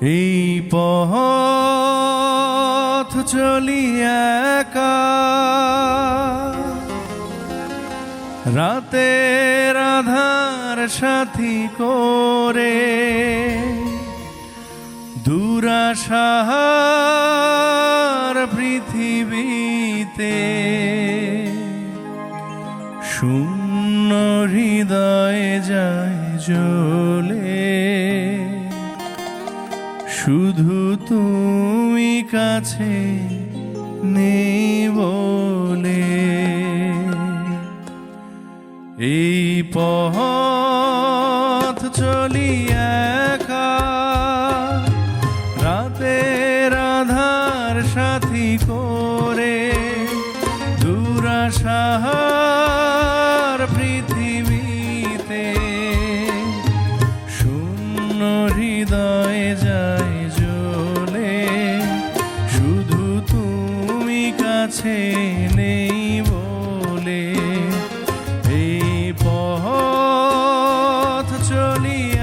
এই পথ চলি একা। রাতে আধার সাথী করে দুরাশাহার পৃথিবীতে শূন্য হৃদয়ে যায় জ্বলে। শুধু তুমি কাছে নেই বলে। এই পথ চলি একা। রাতের আধার সাথী করে দুরাশাহার পৃথিবীতে শূন্য হৃদয়ে কাছে নেই বলে এই পথ চলিয়ে